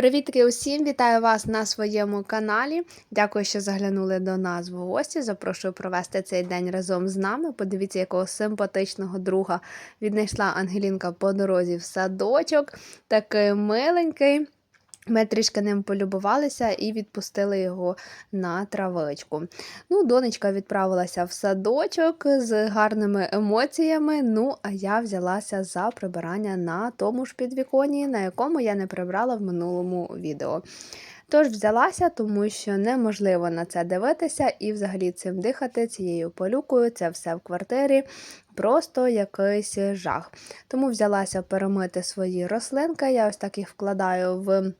Привітки усім! Вітаю вас на своєму каналі. Дякую, що заглянули до нас в гості. Запрошую провести цей день разом з нами. Подивіться, якого симпатичного друга віднайшла Ангелінка по дорозі в садочок. Такий миленький. Ми трішки ним полюбувалися і відпустили його на травичку. Ну, донечка відправилася в садочок з гарними емоціями. Ну, а я взялася за прибирання на тому ж підвіконні, на якому я не прибрала в минулому відео. Тож взялася, тому що неможливо на це дивитися і взагалі цим дихати, цією полюкою, це все в квартирі. Просто якийсь жах. Тому взялася перемити свої рослинки. Я ось так їх вкладаю в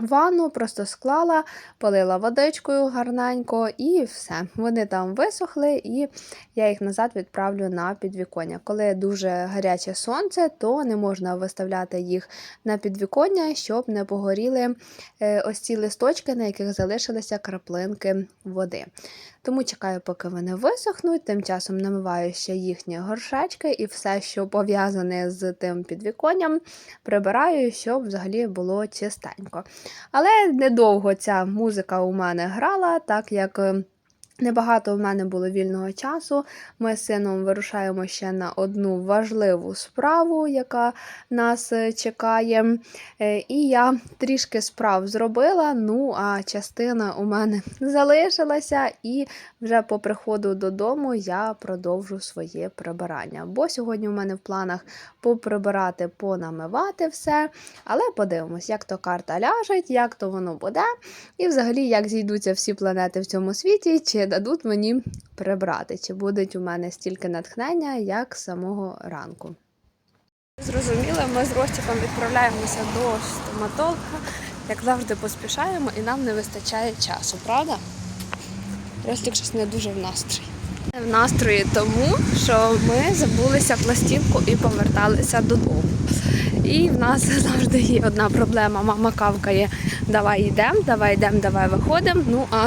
ванну, просто склала, полила водичкою гарненько і все. Вони там висохли, і я їх назад відправлю на підвіконня. Коли дуже гаряче сонце, то не можна виставляти їх на підвіконня, щоб не погоріли е, ось ці листочки, на яких залишилися краплинки води. Тому чекаю, поки вони висохнуть. Тим часом намиваю ще їхні горшечки і все, що пов'язане з тим підвіконням, прибираю, щоб взагалі було чистенько. Але недовго ця музика у мене грала, так як. Небагато в мене було вільного часу. Ми з сином вирушаємо ще на одну важливу справу, яка нас е, чекає. Е, І я трішки справ зробила. Ну, а частина у мене залишилася, і вже по приходу додому я продовжу своє прибирання. Бо сьогодні у мене в планах поприбирати, понамивати все. Але подивимось, як то карта ляже, як то воно буде, і взагалі як зійдуться всі планети в цьому світі, чи дадуть мені прибрати, чи буде у мене стільки натхнення, як самого ранку. Зрозуміло, ми з Ростіком відправляємося до стоматолога. Як завжди поспішаємо і нам не вистачає часу, правда? Ростік щось не дуже в настрої. В настрої тому, що ми забулися пластинку і поверталися додому. І в нас завжди є одна проблема. Мама кавкає, давай йдемо, давай йдемо, давай виходимо. Ну а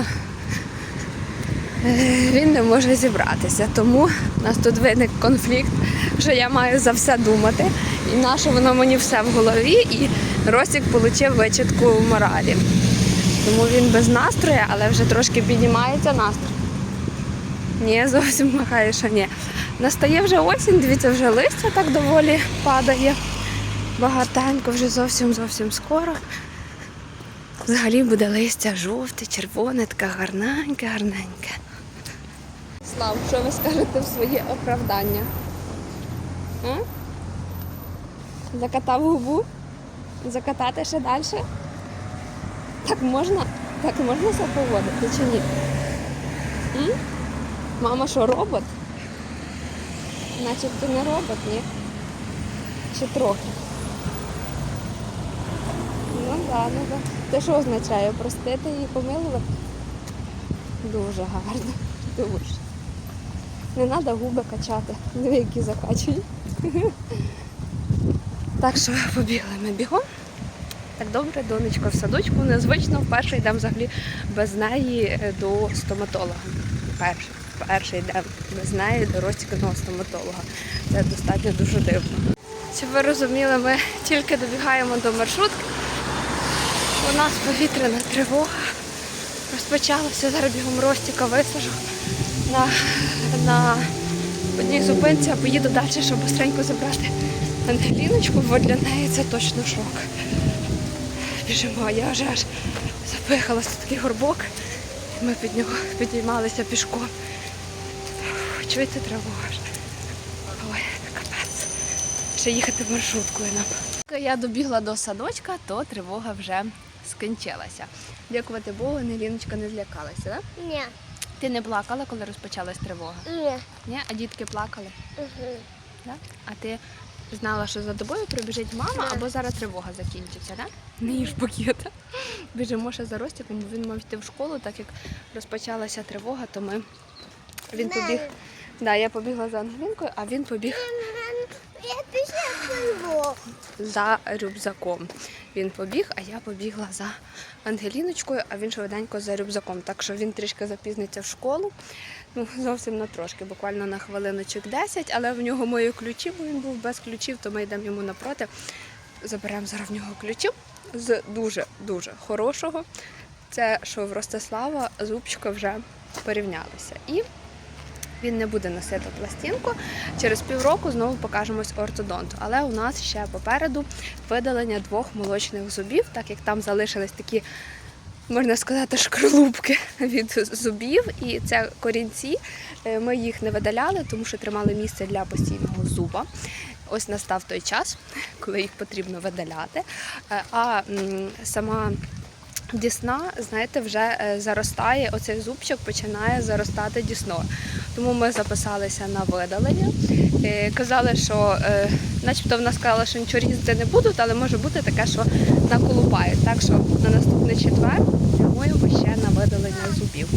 е, він не може зібратися. Тому у нас тут виник конфлікт, що я маю за все думати. І наше воно мені все в голові, і Ростік отримав вичитку моралі. Тому він без настрою, але вже трошки піднімається настрій. Ні, зовсім махає, що ні. Настає вже осінь, дивіться, вже листя так доволі падає. Багатенько, вже зовсім зовсім скоро. Взагалі буде листя жовте, червоне, таке гарненьке, гарненьке. Слав, що ви скажете в своє оправдання? А? Закатав губу? Закатати ще далі? Так можна? Так можна себе поводити чи ні? М? Мама що, робот? Начебто не робот, ні? Чи трохи? Ну да, ну да. Це що означає? Простити і помилувати? Дуже гарно. Дуже. Не треба губи качати. Диви, які закачують. Так що побігли ми бігом. Так добре, донечка в садочку. Незвично вперше йдемо взагалі без неї е, до стоматолога. Перший, перший йдемо без неї до розтіканого стоматолога. Це достатньо дуже дивно. Щоб ви розуміли, ми тільки добігаємо до маршрутки. У нас повітряна тривога. Розпочалося зараз бігом Ростіка висажу на, на одній зупинці, а поїду далі, щоб швидко забрати Ангеліночку, бо для неї це точно шок. Біжимо, я вже аж запихалася такий горбок. Ми під нього підіймалися пішком. Чуєте тривога ж? Ой, капець. Ще їхати маршруткою нам. Коли я добігла до садочка, то тривога вже скінчилася. Дякувати Богу, Неліночка не злякалася, так? Ні. Ти не плакала, коли розпочалась тривога? Ні. Ні? А дітки плакали? Угу. Да? А ти знала, що за тобою прибіжить мама, Да. або зараз тривога закінчиться, так? Не їж пакета. Біжимо ще за Ростиком, бо він мав йти в школу, так як розпочалася тривога, то ми. Він побіг. Да, я побігла за Ангелінкою, а він побіг Я за рюкзаком. Він побіг, а я побігла за Ангеліночкою, а він швиденько за рюкзаком. Так що він трішки запізниться в школу. Ну, зовсім на трошки, буквально на хвилиночок 10, але в нього мої ключі, бо він був без ключів, то ми йдемо йому напроти. заберемо зараз в нього ключі з дуже-дуже хорошого. Це що в Ростислава зубчика вже порівнялися. І він не буде носити пластинку. Через півроку знову покажемось ортодонту. Але у нас ще попереду видалення двох молочних зубів, так як там залишились такі, можна сказати, шкарлупки від зубів. І це корінці. Е, Ми їх не видаляли, тому що тримали місце для постійного зуба. Ось настав той час, коли їх потрібно видаляти. Е, А сама Дісна, знаєте, вже е, заростає, оцей зубчик починає заростати дісною. Тому ми записалися на видалення. Е, Казали, що, е, начебто, вона сказала, що нічого різати не будуть, але може бути таке, що наколупають. Так що на наступний четвер прямуємо ще на видалення зубів.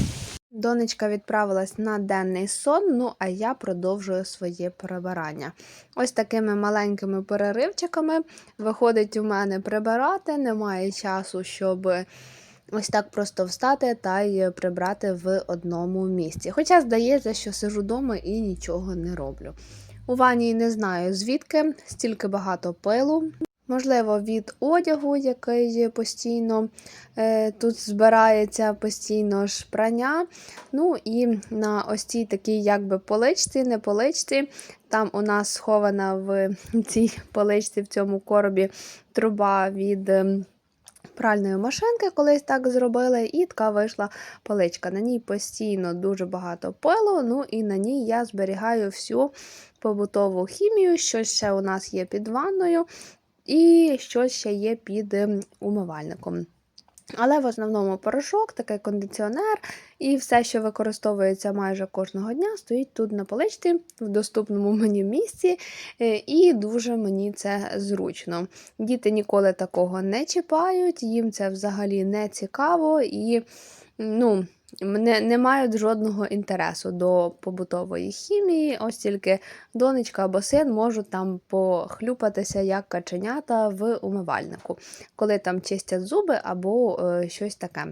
Донечка відправилась на денний сон, ну а я продовжую своє прибирання. Ось такими маленькими переривчиками виходить у мене прибирати, немає часу, щоб ось так просто встати та й прибрати в одному місці. Хоча здається, що сижу вдома і нічого не роблю. У ванні не знаю звідки стільки багато пилу. Можливо, від одягу, який постійно е, тут збирається постійно ж прання. Ну і на ось цій такій якби поличці, не поличці. Там у нас схована в цій поличці, в цьому коробі труба від ем, пральної машинки, колись так зробили, і така вийшла поличка. На ній постійно дуже багато пилу, ну і на ній я зберігаю всю побутову хімію, що ще у нас є під ванною, і що ще є під ем, умивальником. Але в основному порошок, такий кондиціонер і все, що використовується майже кожного дня, стоїть тут на поличці в доступному мені місці, е, і дуже мені це зручно. Діти ніколи такого не чіпають, їм це взагалі не цікаво і ну, не, не мають жодного інтересу до побутової хімії. Ось тільки донечка або син можуть там похлюпатися як каченята в умивальнику, коли там чистять зуби або е, щось таке.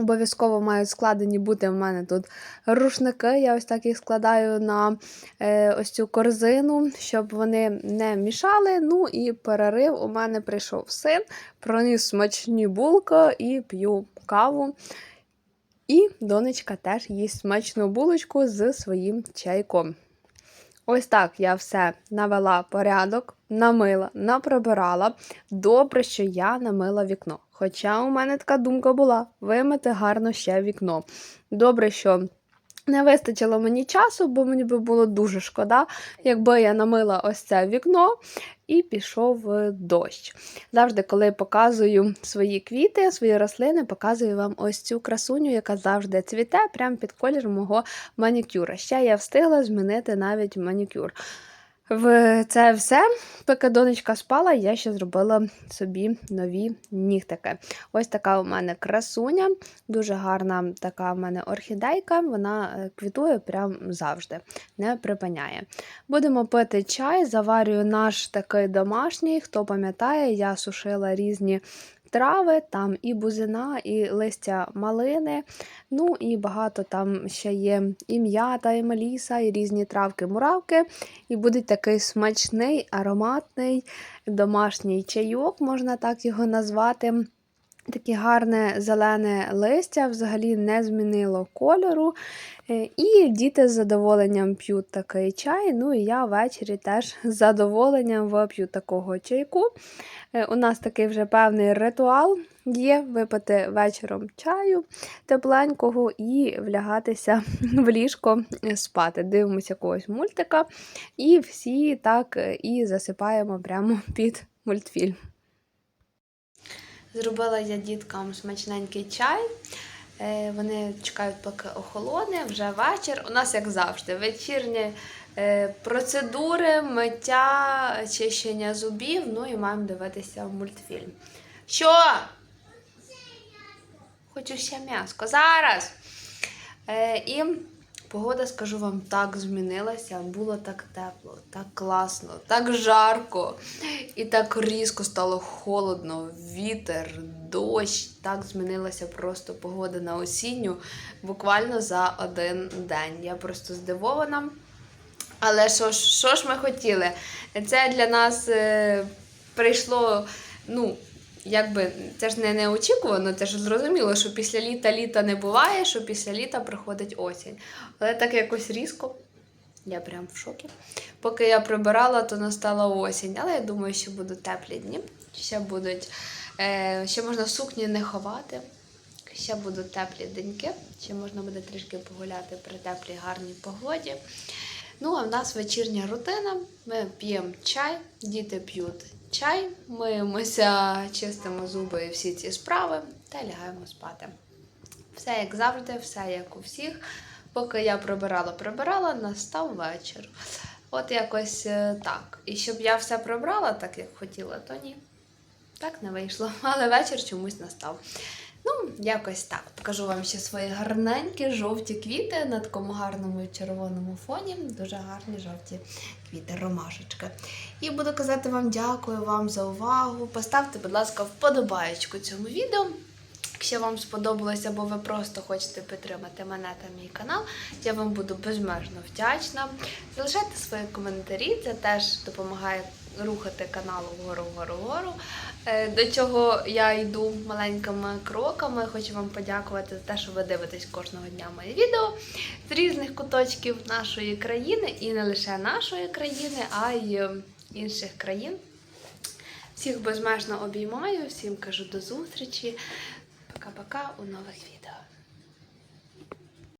Обов'язково мають складені бути в мене тут рушники. Я ось так їх складаю на е, ось цю корзину, щоб вони не мішали. Ну і перерив у мене прийшов син, проніс смачні булки і п'ю каву. І донечка теж їсть смачну булочку з своїм чайком. Ось так я все навела порядок, намила, наприбирала. Добре, що я намила вікно. Хоча у мене така думка була вимити гарно ще вікно. Добре, що не вистачило мені часу, бо мені би було дуже шкода, якби я намила ось це вікно і пішов е, дощ. Завжди, коли показую свої квіти, свої рослини, показую вам ось цю красуню, яка завжди цвіте, прямо під колір мого манікюра. Ще я встигла змінити навіть манікюр. В це все, поки донечка спала, я ще зробила собі нові нігтики. Ось така у мене красуня, дуже гарна така в мене орхідейка, вона е, квітує прям завжди, не припиняє. Будемо пити чай, заварюю наш такий домашній. Хто пам'ятає, я сушила різні трави, там і бузина, і листя малини. Ну і багато там ще є і м'ята, і меліса, і різні травки-муравки. І буде такий смачний, ароматний домашній чайок, можна так його назвати. Таке гарне зелене листя взагалі не змінило кольору. Е, І діти з задоволенням п'ють такий чай. Ну і я ввечері теж з задоволенням вип'ю такого чайку. Е, У нас такий вже певний ритуал є випити вечором чаю тепленького і влягатися в ліжко е, спати. Дивимося якогось мультика, і всі так і засипаємо прямо під мультфільм. Зробила я діткам смачненький чай. Е, Вони чекають, поки охолоне, вже вечір. У нас, як завжди, вечірні е, процедури, миття, чищення зубів, ну і маємо дивитися мультфільм. Що? Хочу ще м'яско. Зараз. Е, і погода, скажу вам, так змінилася. Було так тепло, так класно, так жарко. І так різко стало холодно, вітер, дощ. Так змінилася просто погода на осінню буквально за один день. Я просто здивована. Але що ж, що ж ми хотіли? Це для нас е, прийшло, ну, якби це ж не неочікувано, це ж зрозуміло, що після літа літа не буває, що після літа приходить осінь. Але так якось різко. Я прям в шокі. Поки я прибирала, то настала осінь. Але я думаю, що будуть теплі дні. Ще будуть, е, ще можна сукні не ховати. Ще будуть теплі деньки. Ще можна буде трішки погуляти при теплій гарній погоді. Ну, а в нас вечірня рутина. Ми п'ємо чай, діти п'ють чай, миємося, чистимо зуби і всі ці справи та лягаємо спати. Все як завжди, все як у всіх. Поки я прибирала, прибирала, настав вечір. От якось е, так. І щоб я все прибрала так, як хотіла, то ні. Так не вийшло. Але вечір чомусь настав. Ну, якось так. Покажу вам ще свої гарненькі жовті квіти на такому гарному червоному фоні. Дуже гарні жовті квіти, ромашечки. І буду казати вам дякую вам за увагу. Поставте, будь ласка, вподобаєчку цьому відео. Якщо вам сподобалося, або ви просто хочете підтримати мене та мій канал, я вам буду безмежно вдячна. Залишайте свої коментарі, це теж допомагає рухати канал вгору, вгору, вгору. Е, До чого я йду маленькими кроками. Хочу вам подякувати за те, що ви дивитесь кожного дня мої відео з різних куточків нашої країни, і не лише нашої країни, а й е, інших країн. Всіх безмежно обіймаю, всім кажу до зустрічі. Пока-пока у нових відео.